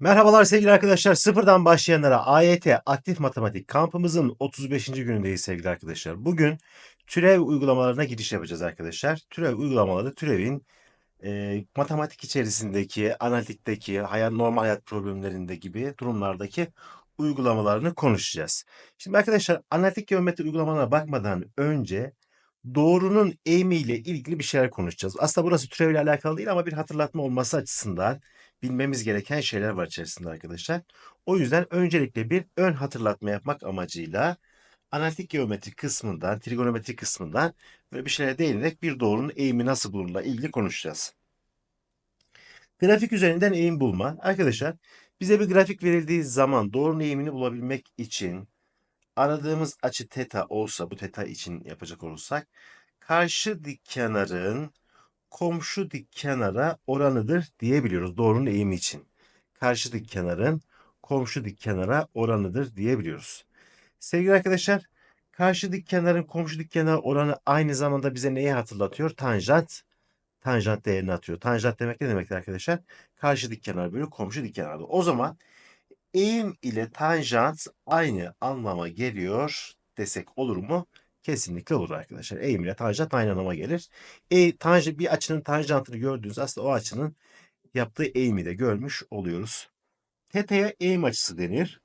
Merhabalar sevgili arkadaşlar. Sıfırdan başlayanlara AYT Aktif Matematik kampımızın 35. günündeyiz sevgili arkadaşlar. Bugün türev uygulamalarına giriş yapacağız arkadaşlar. Türev uygulamaları türevin e, matematik içerisindeki, analitikteki, hayat, normal hayat problemlerinde gibi durumlardaki uygulamalarını konuşacağız. Şimdi arkadaşlar analitik geometri uygulamalarına bakmadan önce doğrunun eğimiyle ilgili bir şeyler konuşacağız. Aslında burası türevle alakalı değil ama bir hatırlatma olması açısından bilmemiz gereken şeyler var içerisinde arkadaşlar. O yüzden öncelikle bir ön hatırlatma yapmak amacıyla analitik geometri kısmından, trigonometri kısmından böyle bir şeylere değinerek bir doğrunun eğimi nasıl bulunurla ilgili konuşacağız. Grafik üzerinden eğim bulma. Arkadaşlar bize bir grafik verildiği zaman doğrunun eğimini bulabilmek için aradığımız açı teta olsa bu teta için yapacak olursak karşı dik kenarın komşu dik kenara oranıdır diyebiliyoruz doğrunun eğimi için. Karşı dik kenarın komşu dik kenara oranıdır diyebiliyoruz. Sevgili arkadaşlar, karşı dik kenarın komşu dik kenara oranı aynı zamanda bize neyi hatırlatıyor? Tanjant. Tanjant değerini atıyor. Tanjant demek ne demektir arkadaşlar? Karşı dik kenar bölü komşu dik kenarda. O zaman eğim ile tanjant aynı anlama geliyor desek olur mu? Kesinlikle olur arkadaşlar. Eğim ile tanjant aynı anlama gelir. E, tanj bir açının tanjantını gördüğünüz aslında o açının yaptığı eğimi de görmüş oluyoruz. Teta'ya eğim açısı denir.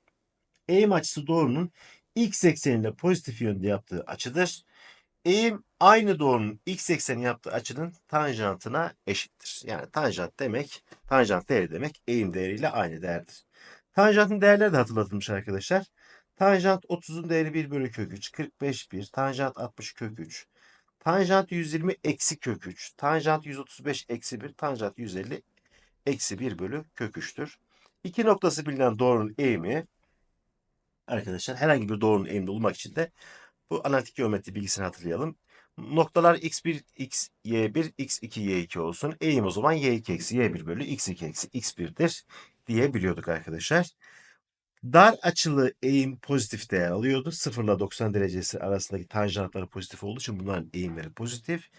Eğim açısı doğrunun x ekseninde pozitif yönde yaptığı açıdır. Eğim aynı doğrunun x ekseni yaptığı açının tanjantına eşittir. Yani tanjant demek, tanjant değeri demek eğim değeriyle aynı değerdir. Tanjantın değerleri de hatırlatılmış arkadaşlar. Tanjant 30'un değeri 1 bölü kök 3, 45 1, tanjant 60 kök 3, tanjant 120 eksi kök 3, tanjant 135 eksi 1, tanjant 150 eksi 1 bölü kök 3'tür. İki noktası bilinen doğrunun eğimi arkadaşlar herhangi bir doğrunun eğimini bulmak için de bu analitik geometri bilgisini hatırlayalım. Noktalar x1, x, y1, x2, y2 olsun. Eğim o zaman y2 eksi y1 bölü x2 eksi x1'dir diyebiliyorduk arkadaşlar. Dar açılı eğim pozitif değer alıyordu. 0 ile 90 derecesi arasındaki tanjantları pozitif olduğu için bunların eğimleri pozitif.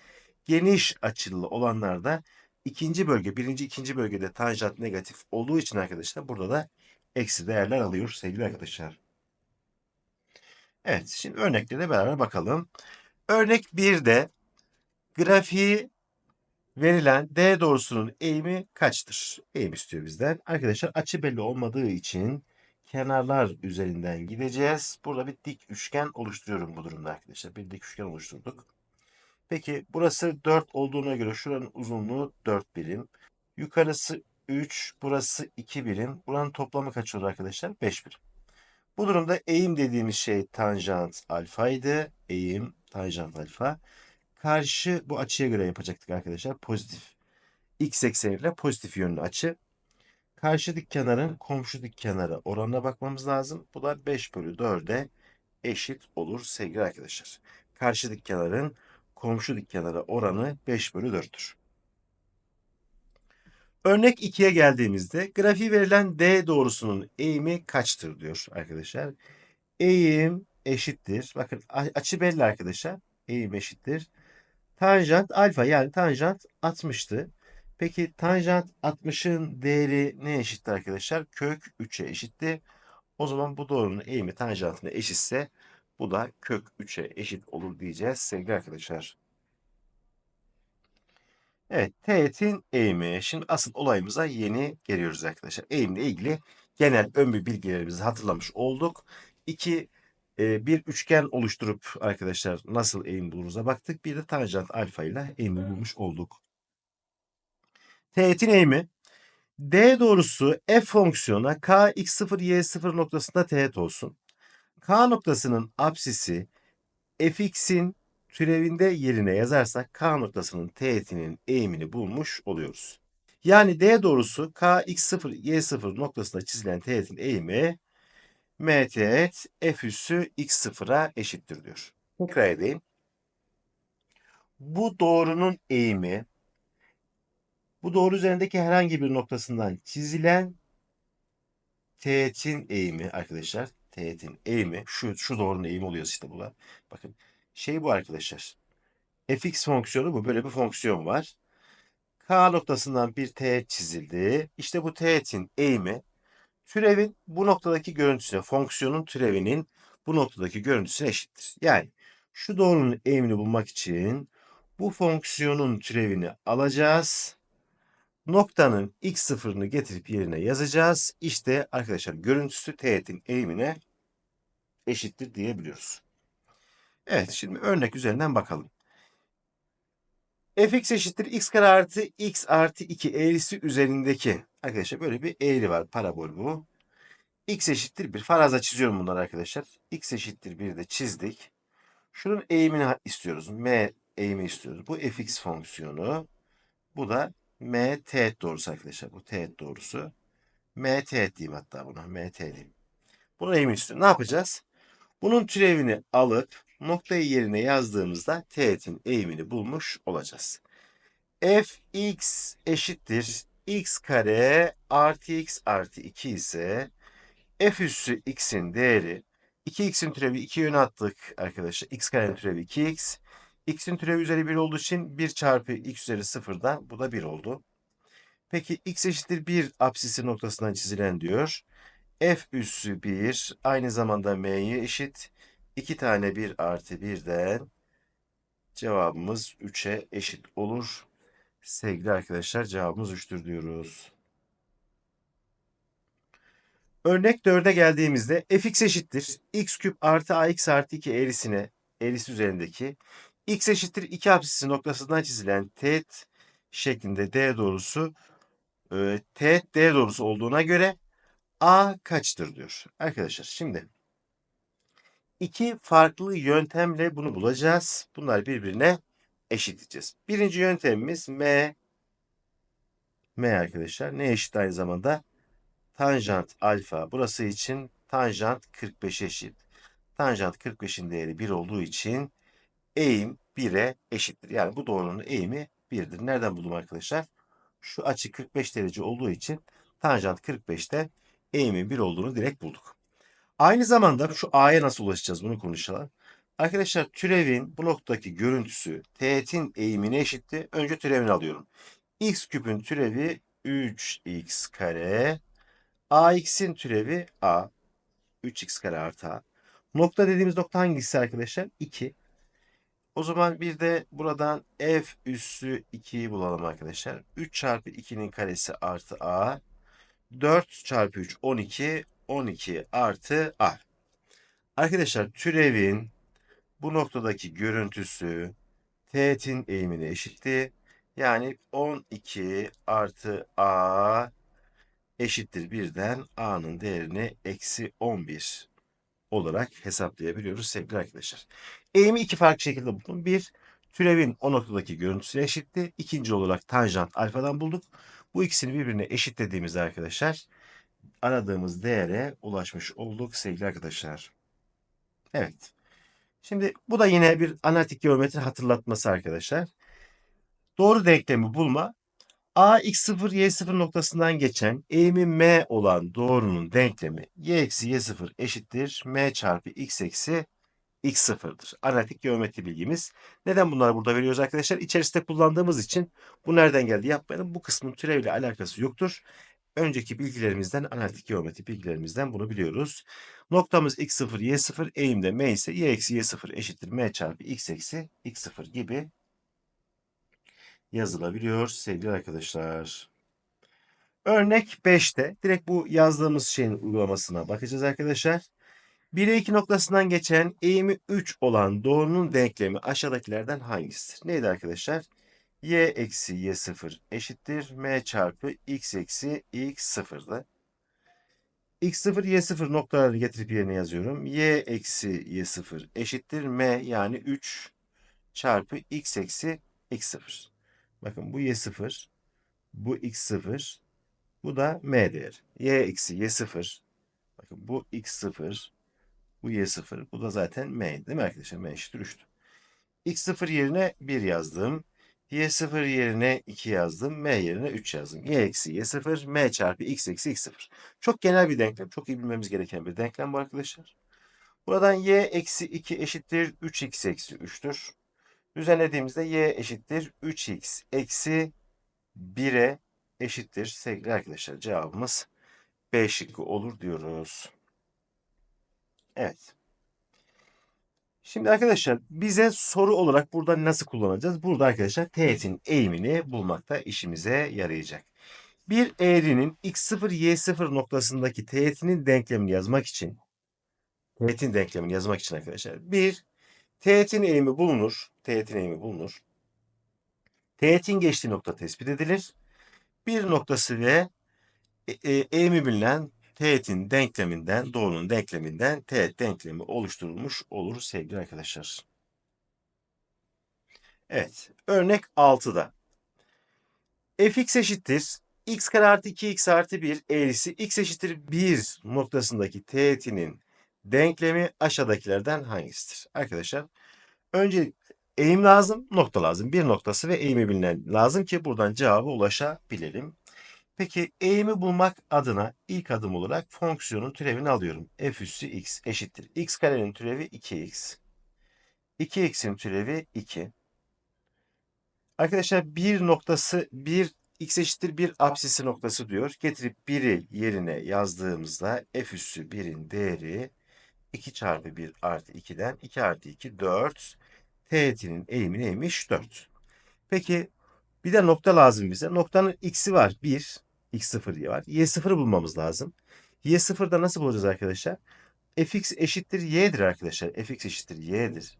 Geniş açılı olanlar da ikinci bölge, birinci, ikinci bölgede tanjant negatif olduğu için arkadaşlar burada da eksi değerler alıyor sevgili arkadaşlar. Evet, şimdi örneklere beraber bakalım. Örnek 1'de grafiği verilen D doğrusunun eğimi kaçtır? Eğim istiyor bizden. Arkadaşlar açı belli olmadığı için kenarlar üzerinden gideceğiz. Burada bir dik üçgen oluşturuyorum bu durumda arkadaşlar. Bir dik üçgen oluşturduk. Peki burası 4 olduğuna göre şuranın uzunluğu 4 birim. Yukarısı 3, burası 2 birim. Buranın toplamı kaç olur arkadaşlar? 5 birim. Bu durumda eğim dediğimiz şey tanjant alfaydı. Eğim tanjant alfa. Karşı bu açıya göre yapacaktık arkadaşlar. Pozitif. X ekseniyle pozitif yönlü açı. Karşı dik kenarın komşu dik kenara oranına bakmamız lazım. Bu da 5 bölü 4'e eşit olur sevgili arkadaşlar. Karşı dik kenarın komşu dik kenara oranı 5 bölü 4'tür. Örnek 2'ye geldiğimizde grafiği verilen D doğrusunun eğimi kaçtır diyor arkadaşlar. Eğim eşittir. Bakın açı belli arkadaşlar. Eğim eşittir. Tanjant alfa yani tanjant 60'tı. Peki tanjant 60'ın değeri ne eşitti arkadaşlar? Kök 3'e eşitti. O zaman bu doğrunun eğimi tanjantına eşitse bu da kök 3'e eşit olur diyeceğiz sevgili arkadaşlar. Evet, teğetin eğimi. Şimdi asıl olayımıza yeni geliyoruz arkadaşlar. Eğimle ilgili genel ön bir bilgilerimizi hatırlamış olduk. İki, e, bir üçgen oluşturup arkadaşlar nasıl eğim buluruz'a baktık. Bir de tanjant alfa ile eğimi bulmuş olduk. Teğetin eğimi D doğrusu f fonksiyona k x0 y0 noktasında teğet olsun. K noktasının apsisi fx'in türevinde yerine yazarsak k noktasının teğetinin eğimini bulmuş oluyoruz. Yani D doğrusu k x0 y0 noktasında çizilen teğetin eğimi m teğet f üssü x0'a eşittir diyor. Tekrar edeyim. Bu doğrunun eğimi bu doğru üzerindeki herhangi bir noktasından çizilen teğetin eğimi arkadaşlar. Teğetin eğimi şu şu doğrunun eğimi oluyor işte bu. Bakın şey bu arkadaşlar. fx fonksiyonu bu. Böyle bir fonksiyon var. K noktasından bir teğet çizildi. İşte bu teğetin eğimi Türevin bu noktadaki görüntüsüne, fonksiyonun türevinin bu noktadaki görüntüsüne eşittir. Yani şu doğrunun eğimini bulmak için bu fonksiyonun türevini alacağız. Noktanın x sıfırını getirip yerine yazacağız. İşte arkadaşlar görüntüsü teğetin eğimine eşittir diyebiliyoruz. Evet şimdi örnek üzerinden bakalım. fx eşittir x kare artı x artı 2 eğrisi üzerindeki arkadaşlar böyle bir eğri var parabol bu. x eşittir 1. Faraza çiziyorum bunları arkadaşlar. x eşittir 1 de çizdik. Şunun eğimini istiyoruz. m eğimi istiyoruz. Bu fx fonksiyonu. Bu da m teğet doğrusu arkadaşlar. Bu teğet doğrusu. m teğet diyeyim hatta buna. m teğet diyeyim. Bunun eğimini istiyorum. Ne yapacağız? Bunun türevini alıp noktayı yerine yazdığımızda teğetin eğimini bulmuş olacağız. fx eşittir x kare artı x artı 2 ise f üssü x'in değeri 2x'in türevi 2 yöne attık arkadaşlar. x karenin türevi 2x. X'in türevi üzeri 1 olduğu için 1 çarpı x üzeri 0'dan bu da 1 oldu. Peki x eşittir 1 apsisi noktasından çizilen diyor. f üssü 1 aynı zamanda m'ye eşit. 2 tane 1 artı 1'den cevabımız 3'e eşit olur. Sevgili arkadaşlar cevabımız 3'tür diyoruz. Örnek 4'e geldiğimizde fx eşittir x küp artı ax artı 2 eğrisine eğrisi üzerindeki x eşittir 2 apsisi noktasından çizilen teğet şeklinde d doğrusu e, teğet d doğrusu olduğuna göre a kaçtır diyor. Arkadaşlar şimdi iki farklı yöntemle bunu bulacağız. Bunlar birbirine eşitleyeceğiz. Birinci yöntemimiz m m arkadaşlar ne eşit aynı zamanda tanjant alfa burası için tanjant 45 eşit. Tanjant 45'in değeri 1 olduğu için eğim 1'e eşittir. Yani bu doğrunun eğimi 1'dir. Nereden buldum arkadaşlar? Şu açı 45 derece olduğu için tanjant 45'te eğimin 1 olduğunu direkt bulduk. Aynı zamanda şu a'ya nasıl ulaşacağız bunu konuşalım. Arkadaşlar türevin bu noktadaki görüntüsü teğetin eğimine eşitti. Önce türevini alıyorum. x küpün türevi 3x kare AX'in türevi A. 3x kare artı A. Nokta dediğimiz nokta hangisi arkadaşlar? 2. O zaman bir de buradan f üssü 2'yi bulalım arkadaşlar. 3 çarpı 2'nin karesi artı A. 4 çarpı 3 12. 12 artı A. Arkadaşlar türevin bu noktadaki görüntüsü teğetin eğimine eşitti. Yani 12 artı A eşittir birden a'nın değerini eksi 11 olarak hesaplayabiliyoruz sevgili arkadaşlar. Eğimi iki farklı şekilde buldum. Bir, türevin o noktadaki görüntüsü eşitti. İkinci olarak tanjant alfadan bulduk. Bu ikisini birbirine eşitlediğimizde arkadaşlar aradığımız değere ulaşmış olduk sevgili arkadaşlar. Evet. Şimdi bu da yine bir analitik geometri hatırlatması arkadaşlar. Doğru denklemi bulma A x0 y0 noktasından geçen eğimi m olan doğrunun denklemi y eksi y0 eşittir m çarpı x eksi x0'dır. Analitik geometri bilgimiz. Neden bunları burada veriyoruz arkadaşlar? İçerisinde kullandığımız için bu nereden geldi yapmayalım. Bu kısmın türevle alakası yoktur. Önceki bilgilerimizden, analitik geometri bilgilerimizden bunu biliyoruz. Noktamız x0, y0, eğimde m ise y eksi y0 eşittir m çarpı x eksi x0 gibi yazılabiliyor sevgili arkadaşlar. Örnek 5'te direkt bu yazdığımız şeyin uygulamasına bakacağız arkadaşlar. 1'e 2 noktasından geçen eğimi 3 olan doğrunun denklemi aşağıdakilerden hangisidir? Neydi arkadaşlar? y eksi y0 eşittir m çarpı x eksi x0'dı. x0 y0 noktalarını getirip yerine yazıyorum. y eksi y0 eşittir m yani 3 çarpı x eksi x0. Bakın bu y0, bu x0, bu da m değer. y eksi y0, bakın bu x0, bu y0, bu da zaten m değil mi arkadaşlar? m eşittir 3'tü. x0 yerine 1 yazdım. y0 yerine 2 yazdım. m yerine 3 yazdım. y eksi y0, m çarpı x eksi x0. Çok genel bir denklem. Çok iyi bilmemiz gereken bir denklem bu arkadaşlar. Buradan y eksi 2 eşittir 3x eksi 3'tür. Düzenlediğimizde y eşittir 3x eksi 1'e eşittir sevgili arkadaşlar. Cevabımız B şıkkı olur diyoruz. Evet. Şimdi arkadaşlar bize soru olarak burada nasıl kullanacağız? Burada arkadaşlar teğetin eğimini bulmakta işimize yarayacak. Bir eğrinin x0 y0 noktasındaki teğetinin denklemini yazmak için teğetin denklemini yazmak için arkadaşlar bir teğetin eğimi bulunur. Teğetin eğimi bulunur. Teğetin geçtiği nokta tespit edilir. Bir noktası ve e, e, eğimi bilinen teğetin denkleminden, doğrunun denkleminden teğet denklemi oluşturulmuş olur sevgili arkadaşlar. Evet, örnek 6'da. fx eşittir x kare artı 2x artı 1 eğrisi x eşittir 1 noktasındaki teğetinin denklemi aşağıdakilerden hangisidir? Arkadaşlar önce eğim lazım, nokta lazım. Bir noktası ve eğimi bilinen lazım ki buradan cevaba ulaşabilelim. Peki eğimi bulmak adına ilk adım olarak fonksiyonun türevini alıyorum. f üssü x eşittir. x karenin türevi 2x. 2x'in türevi 2. Arkadaşlar bir noktası bir x eşittir bir apsisi noktası diyor. Getirip 1'i yerine yazdığımızda f üssü 1'in değeri 2 çarpı 1 artı 2'den 2 artı 2 4. Teğetinin eğimi neymiş? 4. Peki bir de nokta lazım bize. Noktanın x'i var 1. x0 diye var. y0'ı bulmamız lazım. y0'da nasıl bulacağız arkadaşlar? fx eşittir y'dir arkadaşlar. fx eşittir y'dir.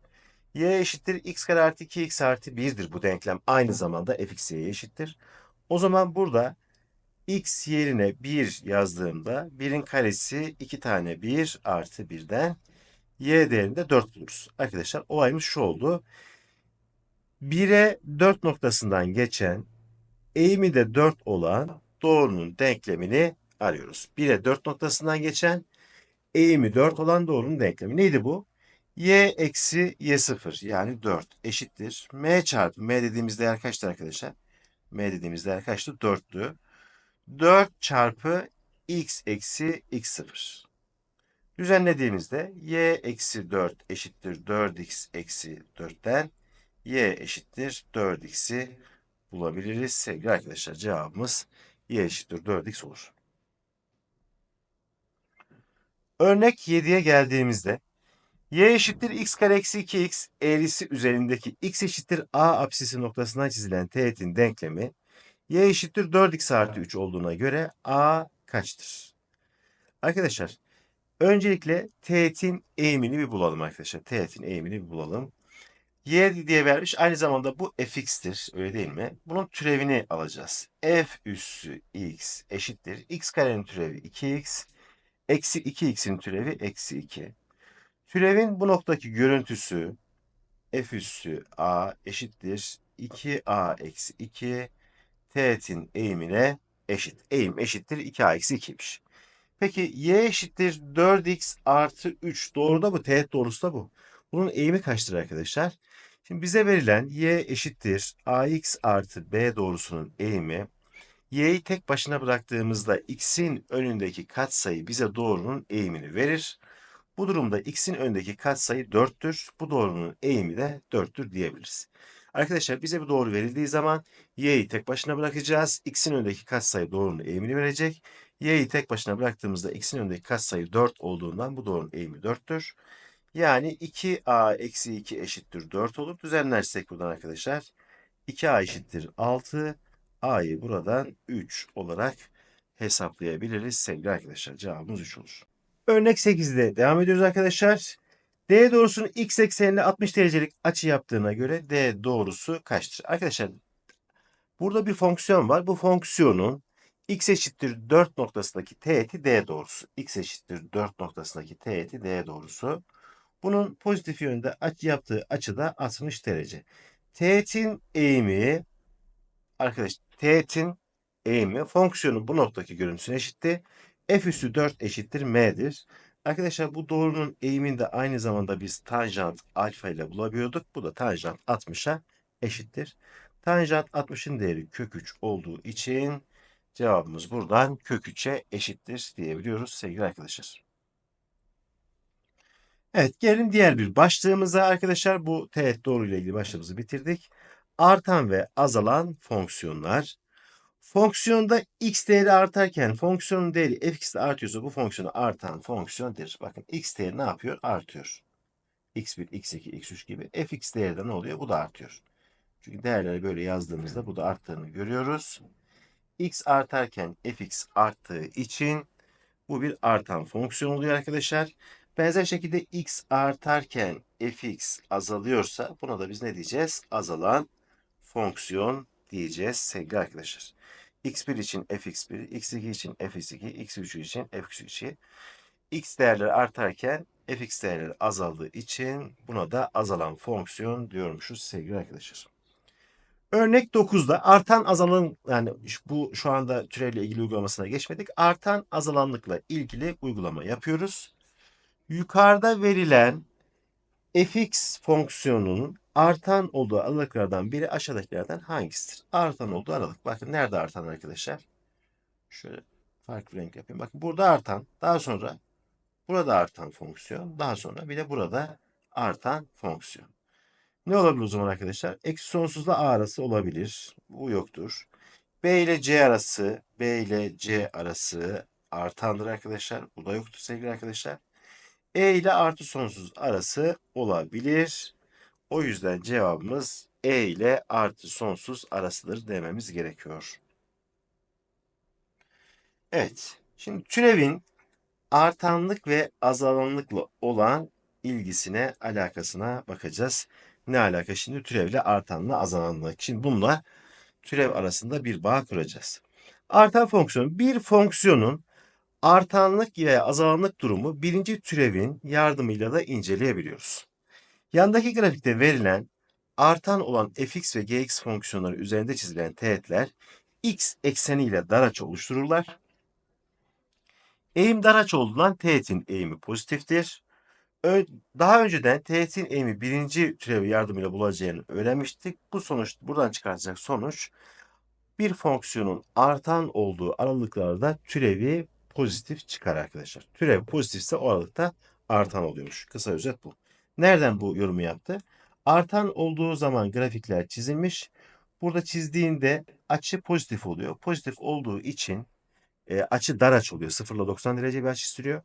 y eşittir x kare artı 2x artı 1'dir bu denklem. Aynı zamanda fx y'ye eşittir. O zaman burada x yerine 1 yazdığımda 1'in karesi 2 tane 1 artı 1'den y değerinde 4 buluruz. Arkadaşlar olayımız şu oldu. 1'e 4 noktasından geçen eğimi de 4 olan doğrunun denklemini arıyoruz. 1'e 4 noktasından geçen eğimi 4 olan doğrunun denklemi. Neydi bu? y eksi y0 yani 4 eşittir. m çarpı m dediğimiz değer kaçtı arkadaşlar? m dediğimiz değer kaçtı? 4'tü. 4 çarpı x eksi x0. Düzenlediğimizde y eksi 4 eşittir 4x eksi 4'ten y eşittir 4x'i bulabiliriz. Sevgili arkadaşlar cevabımız y eşittir 4x olur. Örnek 7'ye geldiğimizde y eşittir x kare eksi 2x eğrisi üzerindeki x eşittir a apsisi noktasından çizilen teğetin denklemi y eşittir 4x artı 3 olduğuna göre a kaçtır? Arkadaşlar öncelikle teğetin eğimini bir bulalım arkadaşlar. Teğetin eğimini bir bulalım. y diye vermiş aynı zamanda bu fx'tir öyle değil mi? Bunun türevini alacağız. f üssü x eşittir. x karenin türevi 2x eksi 2x'in türevi eksi 2. Türevin bu noktaki görüntüsü f üssü a eşittir 2a eksi 2 teğetin eğimine eşit. Eğim eşittir 2a eksi 2'ymiş. Peki y eşittir 4x artı 3 doğru da bu. Teğet doğrusu da bu. Bunun eğimi kaçtır arkadaşlar? Şimdi bize verilen y eşittir ax artı b doğrusunun eğimi y'yi tek başına bıraktığımızda x'in önündeki katsayı bize doğrunun eğimini verir. Bu durumda x'in önündeki katsayı 4'tür. Bu doğrunun eğimi de 4'tür diyebiliriz. Arkadaşlar bize bu doğru verildiği zaman y'yi tek başına bırakacağız. x'in önündeki katsayı doğrunun eğimini verecek. y'yi tek başına bıraktığımızda x'in önündeki katsayı 4 olduğundan bu doğrunun eğimi 4'tür. Yani 2a eksi 2 eşittir 4 olur. Düzenlersek buradan arkadaşlar 2a eşittir 6. a'yı buradan 3 olarak hesaplayabiliriz sevgili arkadaşlar. Cevabımız 3 olur. Örnek 8'de devam ediyoruz arkadaşlar. D doğrusunun x eksenine 60 derecelik açı yaptığına göre D doğrusu kaçtır? Arkadaşlar burada bir fonksiyon var. Bu fonksiyonun x eşittir 4 noktasındaki teğeti D doğrusu. x eşittir 4 noktasındaki teğeti D doğrusu. Bunun pozitif yönde açı yaptığı açı da 60 derece. Teğetin eğimi arkadaş teğetin eğimi fonksiyonun bu noktaki görüntüsüne eşitti. F üssü 4 eşittir m'dir. Arkadaşlar bu doğrunun eğimini de aynı zamanda biz tanjant alfa ile bulabiliyorduk. Bu da tanjant 60'a eşittir. Tanjant 60'ın değeri kök 3 olduğu için cevabımız buradan kök 3'e eşittir diyebiliyoruz sevgili arkadaşlar. Evet gelin diğer bir başlığımıza arkadaşlar bu teğet doğru ile ilgili başlığımızı bitirdik. Artan ve azalan fonksiyonlar. Fonksiyonda x değeri artarken fonksiyonun değeri fx de artıyorsa bu fonksiyonu artan fonksiyondur. Bakın x değeri ne yapıyor? Artıyor. x1, x2, x3 gibi. fx değeri de ne oluyor? Bu da artıyor. Çünkü değerleri böyle yazdığımızda bu da arttığını görüyoruz. x artarken fx arttığı için bu bir artan fonksiyon oluyor arkadaşlar. Benzer şekilde x artarken fx azalıyorsa buna da biz ne diyeceğiz? Azalan fonksiyon diyeceğiz sevgili arkadaşlar. x1 için fx1, x2 için fx2, x3 için fx3. x değerleri artarken fx değerleri azaldığı için buna da azalan fonksiyon diyormuşuz sevgili arkadaşlar. Örnek 9'da artan azalan yani bu şu anda türevle ilgili uygulamasına geçmedik. Artan azalanlıkla ilgili uygulama yapıyoruz. Yukarıda verilen fx fonksiyonunun artan olduğu aralıklardan biri aşağıdakilerden hangisidir? Artan olduğu aralık. Bakın nerede artan arkadaşlar? Şöyle farklı renk yapayım. Bakın burada artan. Daha sonra burada artan fonksiyon. Daha sonra bir de burada artan fonksiyon. Ne olabilir o zaman arkadaşlar? Eksi sonsuzla a arası olabilir. Bu yoktur. B ile C arası, B ile C arası artandır arkadaşlar. Bu da yoktur sevgili arkadaşlar. E ile artı sonsuz arası olabilir. O yüzden cevabımız E ile artı sonsuz arasıdır dememiz gerekiyor. Evet. Şimdi türevin artanlık ve azalanlıkla olan ilgisine, alakasına bakacağız. Ne alaka şimdi türevle artanla azalanla. Şimdi bununla türev arasında bir bağ kuracağız. Artan fonksiyon bir fonksiyonun artanlık veya azalanlık durumu birinci türevin yardımıyla da inceleyebiliyoruz. Yandaki grafikte verilen artan olan fx ve gx fonksiyonları üzerinde çizilen teğetler x ekseniyle dar açı oluştururlar. Eğim dar açı olduğundan teğetin eğimi pozitiftir. Daha önceden teğetin eğimi birinci türevi yardımıyla bulacağını öğrenmiştik. Bu sonuç buradan çıkartacak sonuç bir fonksiyonun artan olduğu aralıklarda türevi pozitif çıkar arkadaşlar. Türev pozitifse o aralıkta artan oluyormuş. Kısa özet bu. Nereden bu yorumu yaptı? Artan olduğu zaman grafikler çizilmiş. Burada çizdiğinde açı pozitif oluyor. Pozitif olduğu için e, açı dar açı oluyor. 0 ile 90 derece bir açı sürüyor.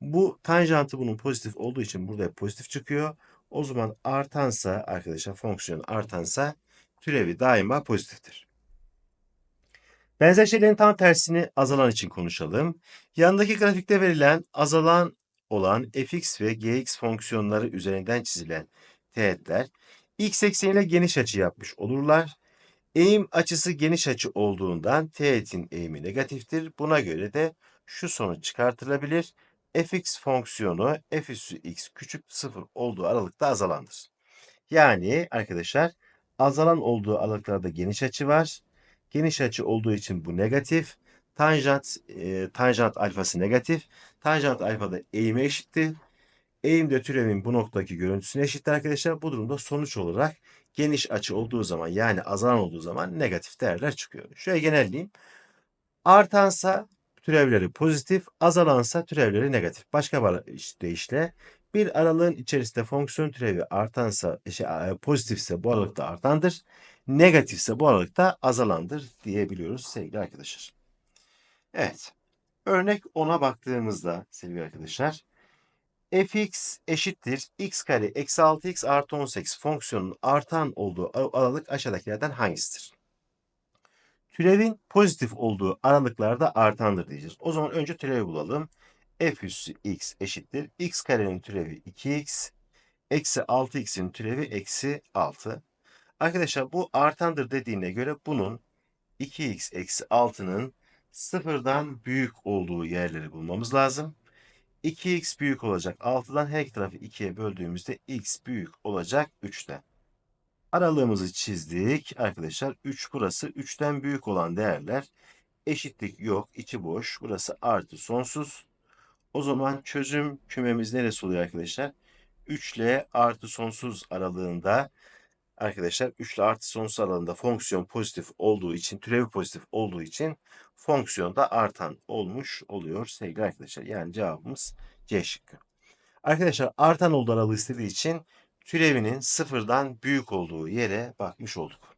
Bu tanjantı bunun pozitif olduğu için burada pozitif çıkıyor. O zaman artansa arkadaşlar fonksiyon artansa türevi daima pozitiftir. Benzer şeylerin tam tersini azalan için konuşalım. Yandaki grafikte verilen azalan olan fx ve gx fonksiyonları üzerinden çizilen teğetler x ekseniyle geniş açı yapmış olurlar. Eğim açısı geniş açı olduğundan teğetin eğimi negatiftir. Buna göre de şu sonuç çıkartılabilir. fx fonksiyonu f üssü x küçük sıfır olduğu aralıkta azalandır. Yani arkadaşlar azalan olduğu aralıklarda geniş açı var. Geniş açı olduğu için bu negatif. Tanjant, e, tanjant alfası negatif. Tanjant alfa da eğime eşittir. Eğim de türevin bu noktadaki görüntüsüne eşittir arkadaşlar. Bu durumda sonuç olarak geniş açı olduğu zaman yani azalan olduğu zaman negatif değerler çıkıyor. Şöyle genelleyeyim. Artansa türevleri pozitif, azalansa türevleri negatif. Başka bir deyişle bir aralığın içerisinde fonksiyon türevi artansa, şey, pozitifse bu aralıkta artandır. Negatifse bu aralıkta azalandır diyebiliyoruz sevgili arkadaşlar. Evet. Örnek 10'a baktığımızda sevgili arkadaşlar fx eşittir x kare eksi 6x artı 18 fonksiyonun artan olduğu aralık aşağıdakilerden hangisidir? Türevin pozitif olduğu aralıklarda artandır diyeceğiz. O zaman önce türevi bulalım. f üssü x eşittir. x karenin türevi 2x. Eksi 6x'in türevi eksi 6. Arkadaşlar bu artandır dediğine göre bunun 2x eksi 6'nın sıfırdan büyük olduğu yerleri bulmamız lazım. 2x büyük olacak 6'dan her iki tarafı 2'ye böldüğümüzde x büyük olacak 3'ten. Aralığımızı çizdik arkadaşlar. 3 burası 3'ten büyük olan değerler eşitlik yok içi boş. Burası artı sonsuz. O zaman çözüm kümemiz neresi oluyor arkadaşlar? 3 ile artı sonsuz aralığında arkadaşlar 3 ile artı sonsuz aralığında fonksiyon pozitif olduğu için türevi pozitif olduğu için fonksiyon da artan olmuş oluyor sevgili arkadaşlar. Yani cevabımız C şıkkı. Arkadaşlar artan olduğu aralığı istediği için türevinin sıfırdan büyük olduğu yere bakmış olduk.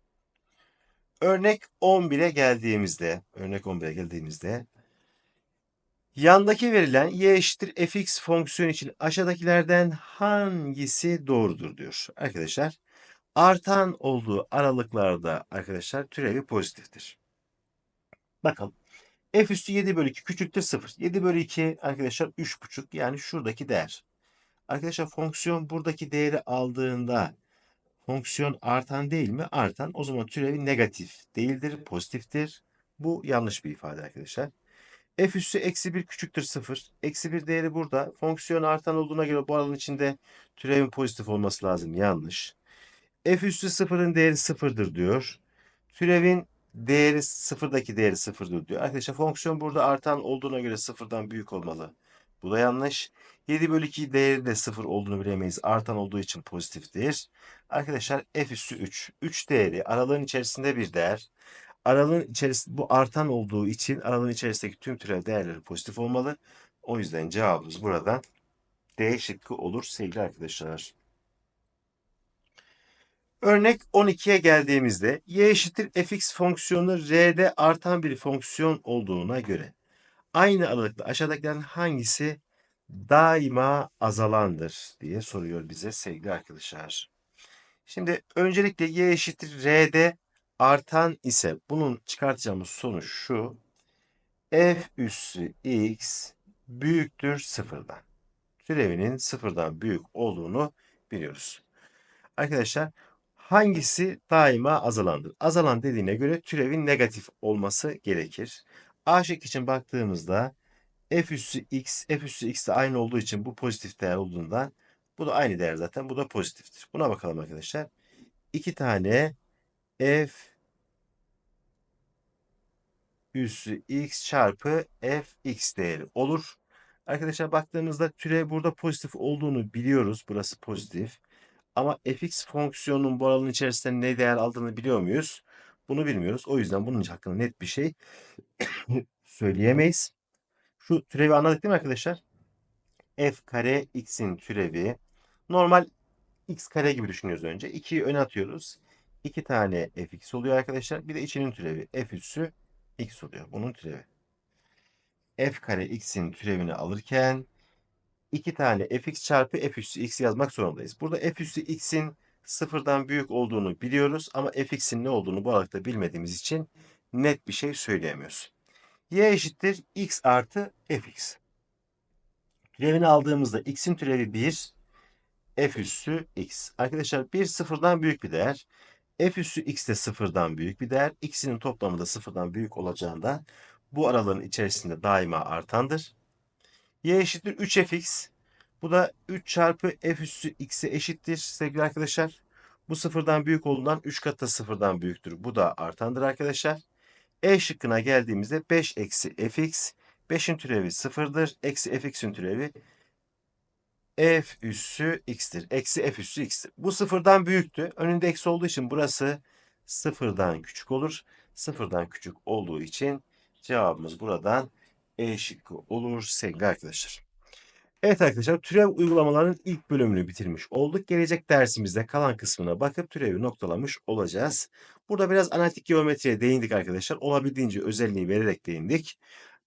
Örnek 11'e geldiğimizde, örnek 11'e geldiğimizde yandaki verilen y eşittir fx fonksiyonu için aşağıdakilerden hangisi doğrudur diyor. Arkadaşlar artan olduğu aralıklarda arkadaşlar türevi pozitiftir. Bakalım. f üstü 7 bölü 2 küçüktür 0. 7 bölü 2 arkadaşlar 3,5 yani şuradaki değer. Arkadaşlar fonksiyon buradaki değeri aldığında fonksiyon artan değil mi? Artan. O zaman türevi negatif değildir, pozitiftir. Bu yanlış bir ifade arkadaşlar. f üssü eksi 1 küçüktür 0. Eksi 1 değeri burada. Fonksiyon artan olduğuna göre bu alanın içinde türevin pozitif olması lazım. Yanlış. F üssü 0'ın değeri 0'dır diyor. Türevin değeri sıfırdaki değeri sıfırdır diyor. Arkadaşlar fonksiyon burada artan olduğuna göre sıfırdan büyük olmalı. Bu da yanlış. 7 bölü 2 değeri de sıfır olduğunu bilemeyiz. Artan olduğu için pozitiftir. Arkadaşlar f üssü 3. 3 değeri aralığın içerisinde bir değer. Aralığın içerisinde bu artan olduğu için aralığın içerisindeki tüm türev değerleri pozitif olmalı. O yüzden cevabımız burada D şıkkı olur sevgili arkadaşlar. Örnek 12'ye geldiğimizde y eşittir fx fonksiyonu r'de artan bir fonksiyon olduğuna göre aynı aralıkta aşağıdakilerin hangisi daima azalandır diye soruyor bize sevgili arkadaşlar. Şimdi öncelikle y eşittir r'de artan ise bunun çıkartacağımız sonuç şu. f üssü x büyüktür sıfırdan. Türevinin sıfırdan büyük olduğunu biliyoruz. Arkadaşlar hangisi daima azalandır? Azalan dediğine göre türevin negatif olması gerekir. A şık için baktığımızda f üssü x, f üssü x de aynı olduğu için bu pozitif değer olduğundan bu da aynı değer zaten. Bu da pozitiftir. Buna bakalım arkadaşlar. İki tane f üssü x çarpı fx değeri olur. Arkadaşlar baktığımızda türev burada pozitif olduğunu biliyoruz. Burası pozitif. Ama fx fonksiyonunun bu alanın içerisinde ne değer aldığını biliyor muyuz? Bunu bilmiyoruz. O yüzden bunun hakkında net bir şey söyleyemeyiz. Şu türevi anladık değil mi arkadaşlar? f kare x'in türevi normal x kare gibi düşünüyoruz önce. 2'yi öne atıyoruz. 2 tane fx oluyor arkadaşlar. Bir de içinin türevi f üssü x oluyor. Bunun türevi. f kare x'in türevini alırken 2 tane fx çarpı f üssü x yazmak zorundayız. Burada f üssü x'in sıfırdan büyük olduğunu biliyoruz ama fx'in ne olduğunu bu aralıkta bilmediğimiz için net bir şey söyleyemiyoruz. y eşittir x artı fx. Türevini aldığımızda x'in türevi 1, f üssü x. Arkadaşlar 1 sıfırdan büyük bir değer. f üssü x de sıfırdan büyük bir değer. x'inin toplamı da sıfırdan büyük olacağından bu aralığın içerisinde daima artandır. Y eşittir 3fx. Bu da 3 çarpı f üssü x'e eşittir sevgili arkadaşlar. Bu sıfırdan büyük olduğundan 3 kat da sıfırdan büyüktür. Bu da artandır arkadaşlar. E şıkkına geldiğimizde 5 eksi fx. 5'in türevi sıfırdır. Eksi fx'in türevi f üssü x'tir. Eksi f üssü x'tir. Bu sıfırdan büyüktü. Önünde eksi olduğu için burası sıfırdan küçük olur. Sıfırdan küçük olduğu için cevabımız buradan E şıkkı olur sevgili arkadaşlar. Evet arkadaşlar türev uygulamalarının ilk bölümünü bitirmiş olduk. Gelecek dersimizde kalan kısmına bakıp türevi noktalamış olacağız. Burada biraz analitik geometriye değindik arkadaşlar. Olabildiğince özelliği vererek değindik.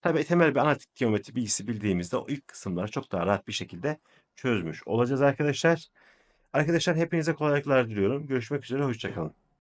Tabii temel bir analitik geometri bilgisi bildiğimizde o ilk kısımları çok daha rahat bir şekilde çözmüş olacağız arkadaşlar. Arkadaşlar hepinize kolaylıklar diliyorum. Görüşmek üzere, hoşçakalın.